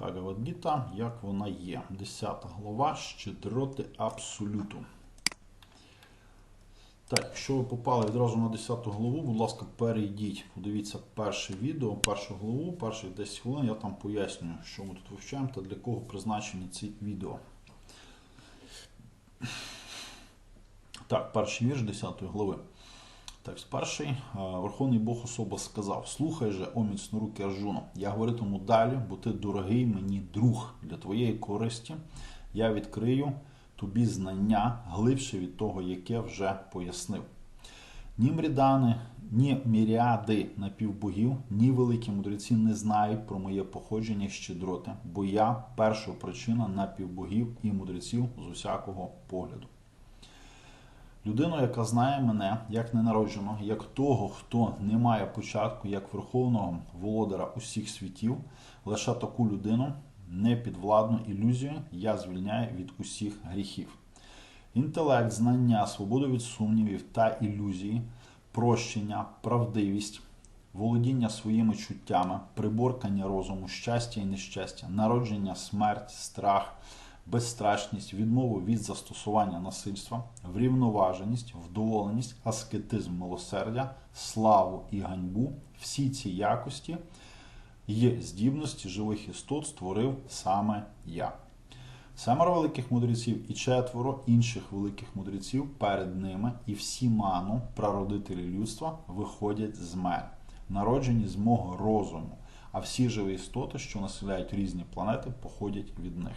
Бхагавадгіта, як вона є. 10 глава щедроти абсолюту. Так, якщо ви попали відразу на 10 главу, будь ласка, перейдіть, подивіться перше відео, першу главу, перші 10 хвилин, я там пояснюю, що ми тут вивчаємо та для кого призначені ці відео. Так, перший вірш 10 глави. Текст перший. Верховний Бог особа сказав: Слухай же, о міцноруки Арджуно, я говоритиму далі, бо ти дорогий мені друг для твоєї користі. Я відкрию тобі знання глибше від того, яке вже пояснив. Ні мрідани, ні міріади напівбогів, ні великі мудреці не знають про моє походження щедроти, бо я перша причина напівбогів і мудреців з усякого погляду. Людину, яка знає мене як ненародженого, як того, хто не має початку, як верховного володара усіх світів, лише таку людину, непідвладну ілюзію, я звільняю від усіх гріхів. Інтелект, знання, свободу від сумнівів та ілюзії, прощення, правдивість, володіння своїми чуттями, приборкання розуму, щастя і нещастя, народження, смерть, страх, безстрашність, відмову від застосування насильства, врівноваженість, вдоволеність, аскетизм милосердя, славу і ганьбу всі ці якості є здібності живих істот створив саме я. Семеро великих мудреців і четверо інших великих мудреців перед ними і всі ману, прародителі людства, виходять з мене, народжені з мого розуму, а всі живі істоти, що населяють різні планети, походять від них.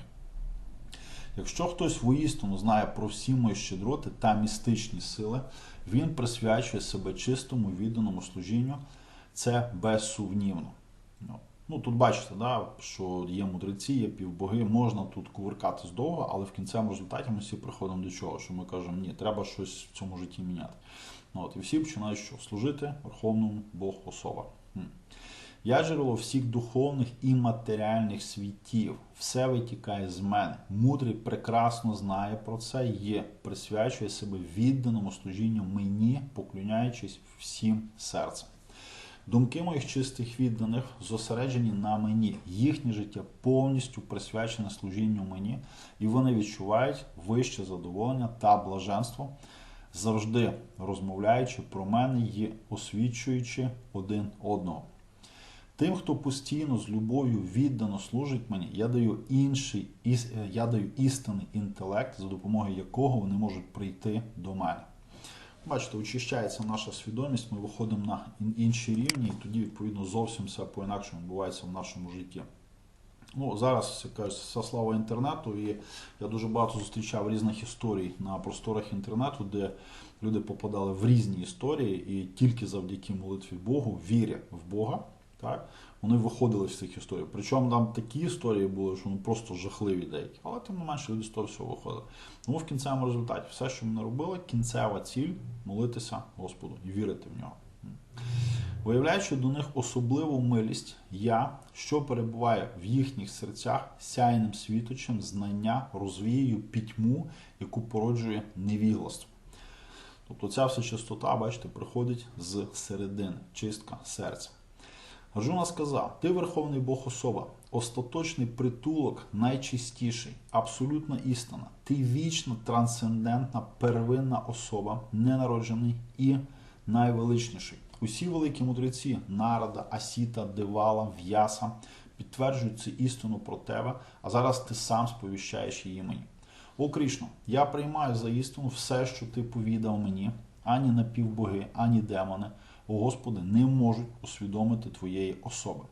Якщо хтось воістину знає про всі мої щедроти та містичні сили, він присвячує себе чистому відданому служінню, це безсумнівно. Ну, Тут бачите, да, що є мудреці, є півбоги, можна тут кувиркатись довго, але в кінцевому результаті ми всі приходимо до чого, що ми кажемо, ні, треба щось в цьому житті міняти. Ну, от, І всі починають що? Служити Верховному Бог особа. Я джерело всіх духовних і матеріальних світів. Все витікає з мене. Мудрий прекрасно знає про це, є, присвячує себе відданому служінню мені, поклоняючись всім серцем. Думки моїх чистих відданих зосереджені на мені. Їхнє життя повністю присвячене служінню мені, і вони відчувають вище задоволення та блаженство, завжди розмовляючи про мене і освічуючи один одного. Тим, хто постійно з любов'ю віддано служить мені, я даю інший, я даю істинний інтелект, за допомогою якого вони можуть прийти до мене. Бачите, очищається наша свідомість, ми виходимо на інші рівні, і тоді, відповідно, зовсім все по-інакшому відбувається в нашому житті. Ну, Зараз якась вся слава інтернету, і я дуже багато зустрічав різних історій на просторах інтернету, де люди попадали в різні історії, і тільки завдяки молитві Богу, віря в Бога, так, вони виходили з цих історій. Причому там такі історії були, що ну, просто жахливі деякі. Але тим не менше люди з того всього виходили. Тому в кінцевому результаті все, що ми робили, кінцева ціль молитися Господу і вірити в нього. Виявляючи до них особливу милість, я, що перебуває в їхніх серцях сяйним світочем знання, розвіюю пітьму, яку породжує невігластво. Тобто ця вся чистота, бачите, приходить з середини, чистка серця. Арджуна сказав: Ти Верховний Бог особа, остаточний притулок найчистіший, абсолютна істина. Ти вічна, трансцендентна, первинна особа, ненароджений і найвеличніший. Усі великі мудреці, Нарада, Асіта, Девала, В'яса підтверджують цю істину про тебе, а зараз ти сам сповіщаєш її мені. О Кришно, я приймаю за істину все, що ти повідав мені, ані напівбоги, ані демони Господи, не можуть усвідомити Твоєї особи.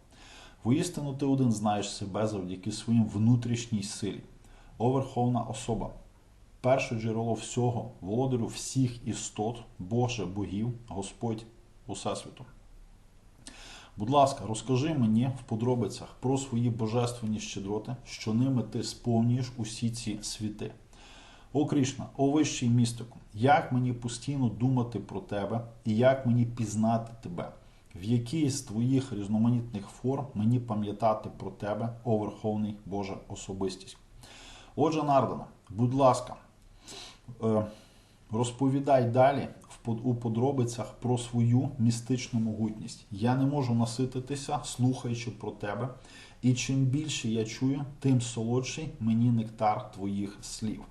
Воістину ти один знаєш себе завдяки своїм внутрішній силі. О Верховна особа, перше джерело всього, володарю всіх істот, Боже богів, Господь Усесвіту. Будь ласка, розкажи мені в подробицях про свої божественні щедроти, що ними ти сповнюєш усі ці світи. О Кришна, о вищий містику, як мені постійно думати про тебе і як мені пізнати тебе, в якій з твоїх різноманітних форм мені пам'ятати про тебе, о Верховний Божа особистість. Отже, Нардана, будь ласка, е, розповідай далі у подробицях про свою містичну могутність. Я не можу насититися, слухаючи про тебе, І чим більше я чую, тим солодший мені нектар твоїх слів.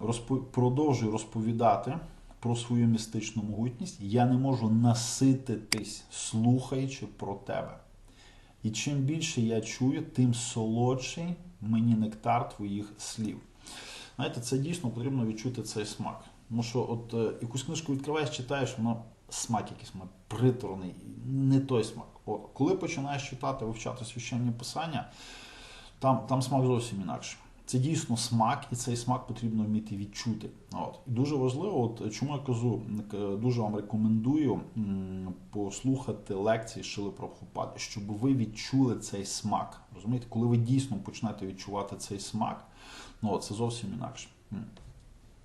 Розпо... Продовжую розповідати про свою містичну могутність. Я не можу насититись, слухаючи про тебе. І чим більше я чую, тим солодший мені нектар твоїх слів. Знаєте, це дійсно потрібно відчути цей смак. Тому що от е, якусь книжку відкриваєш, читаєш, воно смак якийсь має приторний, не той смак. От, коли починаєш читати, вивчати священні писання, там, там смак зовсім інакший. Це дійсно смак, і цей смак потрібно вміти відчути. От. І дуже важливо, от чому я кажу, дуже вам рекомендую послухати лекції Шили Прабхупади, щоб ви відчули цей смак. Розумієте, коли ви дійсно почнете відчувати цей смак, ну от, це зовсім інакше.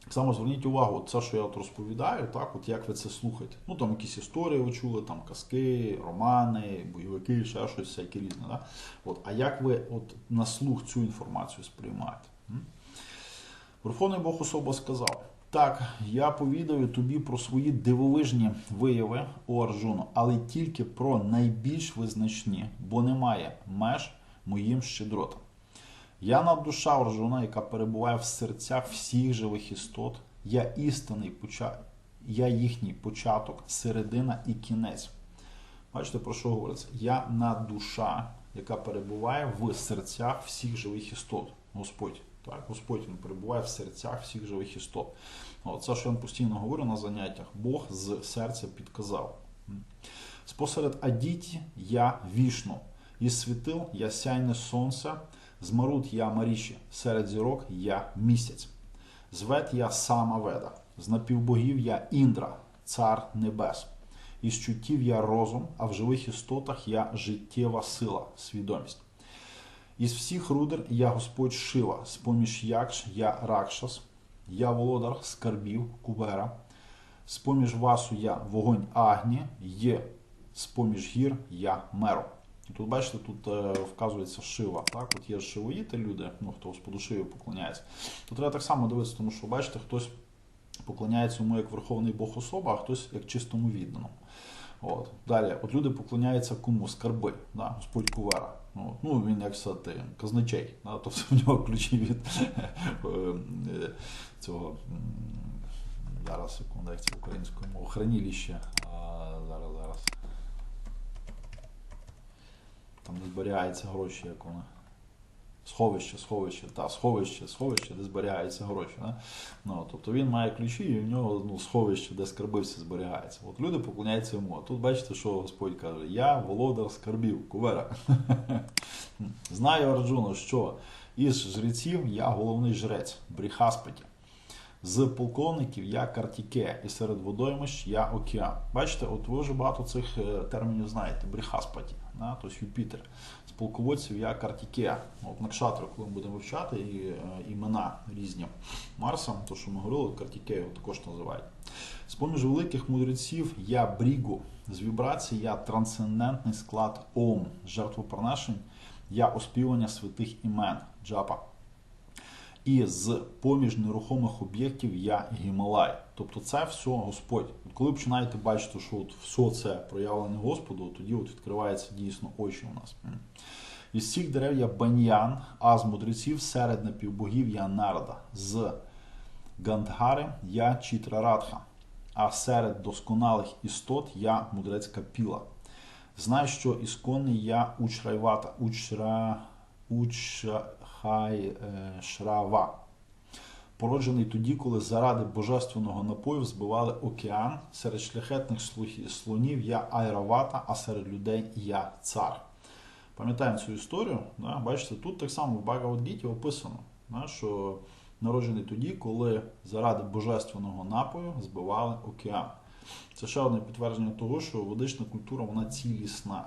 Само зверніть увагу, це, що я от розповідаю, так, от як ви це слухаєте. Ну там якісь історії ви чули, там казки, романи, бойовики, ще щось всяке різне. Да? От, а як ви от на слух цю інформацію сприймаєте? Верховний Бог особа сказав: так, я повідаю тобі про свої дивовижні вияви, о Арджуно, але тільки про найбільш визначні, бо немає меж моїм щедротам. Я наддуша Арджуна, яка перебуває в серцях всіх живих істот. Я істинний поча... я їхній початок, середина і кінець. Бачите, про що говориться? Я наддуша, яка перебуває в серцях всіх живих істот. Господь. Так, Господь він перебуває в серцях всіх живих істот. От, це, що я постійно говорю на заняттях, Бог з серця підказав. Спосеред Адіті я вішну, із світил я сяйне сонце, з я маріші, серед зірок я місяць. Звет я сама веда, з напівбогів я Індра, цар небес. Із чуттів я розум, а в живих істотах я життєва сила, свідомість. Із всіх рудер я Господь Шива, з-поміж якш я Ракшас, я володар скарбів Кубера, з-поміж васу я вогонь Агні, є з-поміж гір я Меро. Тут бачите, тут е, вказується Шива. Так, от є шивоїти люди, ну хто Господу Шиві поклоняється. Тут треба так само дивитися, тому що бачите, хтось поклоняється йому як Верховний Бог особа, а хтось як чистому відданому. От. Далі, от люди поклоняються кому? Скарби, да? Господь Кувера. Ну, ну він як сказати, казначей. Да? Тобто в нього ключі від е, е, цього зараз секунду, як це українською мовою, хранилище. Зараз, зараз. Там де зберігаються гроші, як воно. Сховище, сховище, та, сховище, сховище, де зберігаються гроші. Да? Ну, тобто він має ключі, і в нього ну, сховище, де скарби всі зберігаються. От люди поклоняються йому. А тут бачите, що Господь каже: Я володар скарбів, кувера. Знаю Арджуно, що із жреців я головний жрець, Бріхаспаті. З полковників я Картіке, і серед водоймищ я океан. Бачите, от ви вже багато цих е, термінів знаєте. Бріхаспаті, да? тобто Юпітер. З полководців я Картіке. на кшатру, коли ми будемо вивчати і, е, імена різні Марса, то що ми говорили, Картіке його також називають. З поміж великих мудреців я Брігу. З вібрацій я трансцендентний склад Ом, жертвоприношень я оспівання святих імен Джапа. І з поміж нерухомих об'єктів я Гімалай. Тобто це все Господь. От коли починаєте бачити, що от все це проявлене Господу, тоді от відкриваються дійсно очі у нас. Із всіх дерев я баньян, а з мудреців серед напівбогів я нарада. З Гандгари я Чітрарадха, а серед досконалих істот я мудрець Капіла. Знай, що ісконний я Учрайвата, Учра, Учхай е, Шрава. Породжений тоді, коли заради божественного напою збивали океан, серед шляхетних слонів я Айравата, а серед людей я цар. Пам'ятаємо цю історію. Да? Бачите, тут так само в Багавадгіті описано, да? що народжений тоді, коли заради божественного напою збивали океан. Це ще одне підтвердження того, що ведична культура вона цілісна.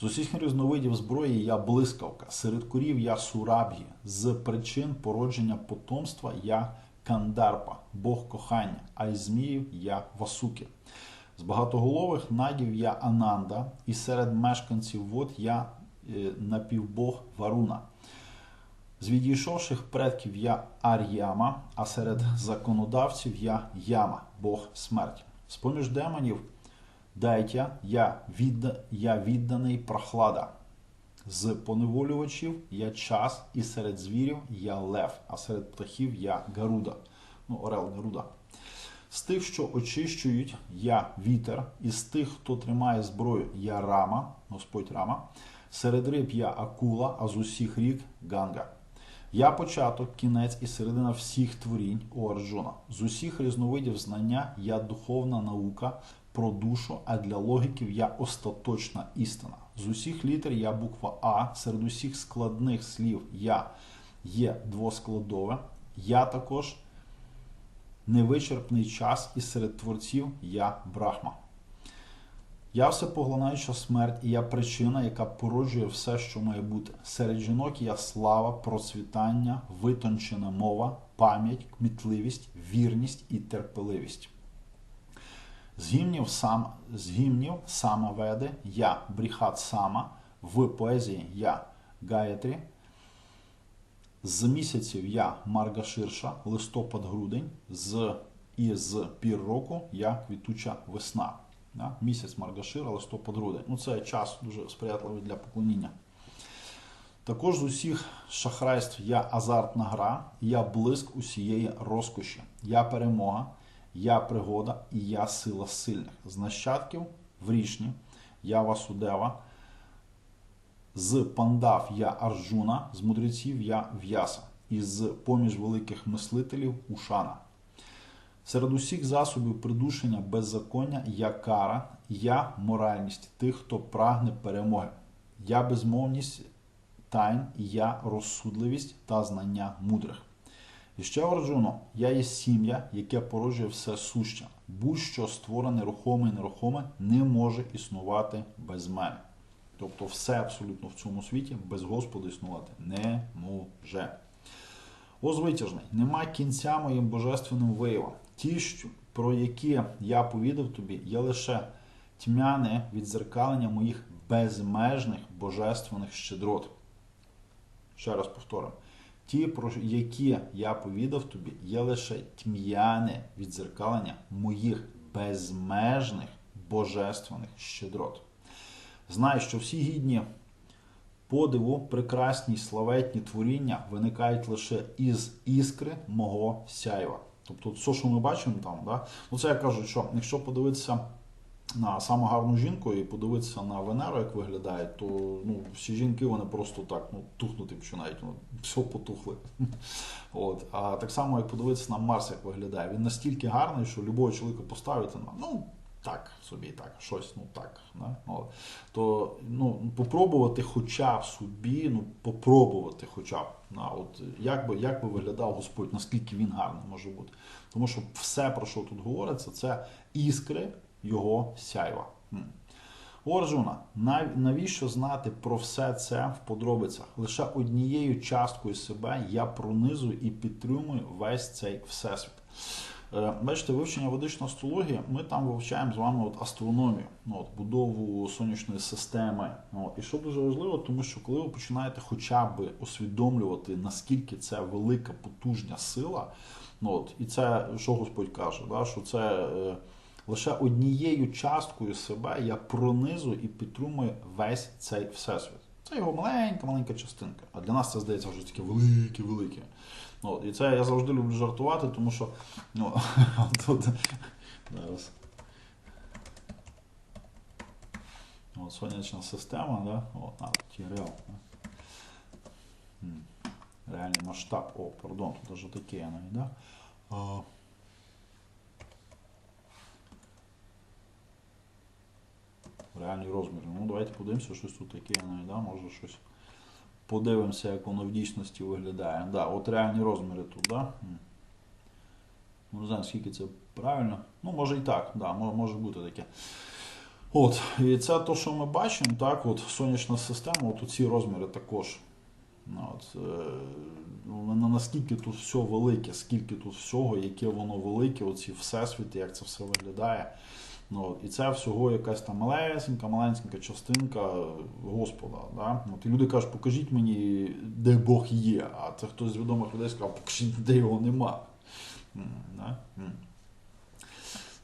З усіх різновидів зброї я блискавка, серед корів я сураб'ї, з причин породження потомства я кандарпа, Бог кохання, а із зміїв я васуки. З багатоголових надів я Ананда, і серед мешканців вод я е, напівбог Варуна. З відійшовших предків я Ар'яма, а серед законодавців я Яма, Бог смерті. З поміж демонів Дайтя, я, відда, я відданий прохлада. З поневолювачів я час, і серед звірів я лев, а серед птахів я Гаруда. Ну, Орел Гаруда. З тих, що очищують, я вітер, і з тих, хто тримає зброю, я рама, Господь рама. Серед риб я акула, а з усіх рік ганга. Я початок, кінець і середина всіх творінь у Арджуна. З усіх різновидів знання я духовна наука про душу, а для логіків я остаточна істина. З усіх літер я буква А, серед усіх складних слів я є двоскладове. Я також невичерпний час, і серед творців я брахма. Я всепоглинаюча смерть, і я причина, яка породжує все, що має бути. Серед жінок я слава, процвітання, витончена мова, пам'ять, кмітливість, вірність і терпеливість. З гімнів сам, з гімнів самоведи я бріхат сама, в поезії я Гаєтрі, з місяців я Марга Ширша, листопад-грудень, з і з пір року я квітуча весна. Да? Місяць Маргашира, листопад-грудень. Ну, це час дуже сприятливий для поклоніння. Також з усіх шахрайств я азартна гра, я блиск усієї розкоші, я перемога, я пригода і я сила сильних. З нащадків врішні, я Васудева, з пандав я Арджуна, з мудреців я В'яса, і з поміж великих мислителів Ушана. Серед усіх засобів придушення беззаконня я кара, я моральність тих, хто прагне перемоги, я безмовність тайн, я розсудливість та знання мудрих. І ще Арджуно, я є сім'я, яке породжує все суще. Будь-що створене рухоме і нерухоме не може існувати без мене. Тобто все абсолютно в цьому світі без Господа існувати не може. Озвитяжний, нема кінця моїм божественним виявам. Ті, про які я повідав тобі, є лише тьмяне відзеркалення моїх безмежних божественних щедрот. Ще раз повторю. Ті, про які я повідав тобі, є лише тьмяне відзеркалення моїх безмежних божественних щедрот. Знай, що всі гідні подиву, прекрасні славетні творіння виникають лише із іскри мого сяйва. Тобто, все, що ми бачимо там, да? ну це я кажу, що якщо подивитися на саму гарну жінку і подивитися на Венеру, як виглядає, то ну, всі жінки вони просто так ну, тухнути починають, ну, все потухли. От. А так само, як подивитися на Марс, як виглядає, він настільки гарний, що любого чоловіка поставити на ну, так, собі так, щось, ну так. Да? То ну, попробувати хоча б собі, ну, попробувати хоча б. Да? От, як, би, як би виглядав Господь, наскільки він гарний може бути. Тому що все, про що тут говориться, це іскри його сяйва. Орджуна, навіщо знати про все це в подробицях? Лише однією часткою себе я пронизую і підтримую весь цей всесвіт. Е, бачите, вивчення ведичної астрології, ми там вивчаємо з вами от астрономію, ну, от, будову сонячної системи. От. І що дуже важливо, тому що коли ви починаєте хоча б усвідомлювати, наскільки це велика потужна сила, ну, от, і це, що Господь каже, да, що це. Лише однією часткою себе я пронизу і підтримую весь цей всесвіт. Це його маленька-маленька частинка. А для нас це здається вже таке велике-велике. Ну, І це я завжди люблю жартувати, тому що ну, тут зараз. От, сонячна система, да? От, а, Тірел. Реальний масштаб. О, пардон, тут даже таке навіть, да? Реальні розміри. Ну, давайте подивимося, щось тут таке навіть, да? може щось. Подивимося, як воно в дійсності виглядає. Да, От реальні розміри тут, да? Ну, не знаю, скільки це правильно. Ну, може і так, да, може бути таке. От, І це те, що ми бачимо, так, от сонячна система, от ці розміри також. Ну, от, е, Наскільки тут все велике, скільки тут всього, яке воно велике, оці всесвіти, як це все виглядає. Ну, І це всього якась там малесенька, маленька частинка Господа. Да? От, І люди кажуть, покажіть мені, де Бог є. А це хтось з відомих людей сказав, покажіть, де його нема.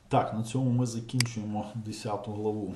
Так, на цьому ми закінчуємо 10 главу